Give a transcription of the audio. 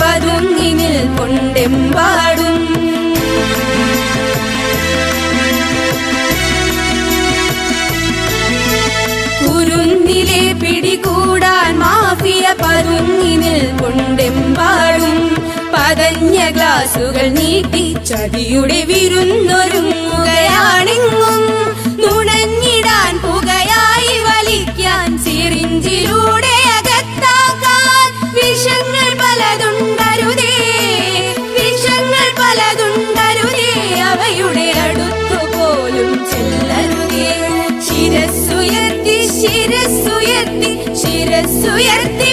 പതുങ്ങി നിൽക്കൊണ്ടെമ്പാടും കുരുന്നിലെ പിടികൂടാൻ മാഫിയ പതുങ്ങി നിൽക്കൊണ്ടെമ്പാടും പതഞ്ഞ ഗ്ലാസുകൾ നീട്ടി ചതിയുടെ വിരുന്നൊരുങ്ങുകയാണെങ്ങും ശിരസ്സുയർത്തി ശിരസ്സുയർത്തി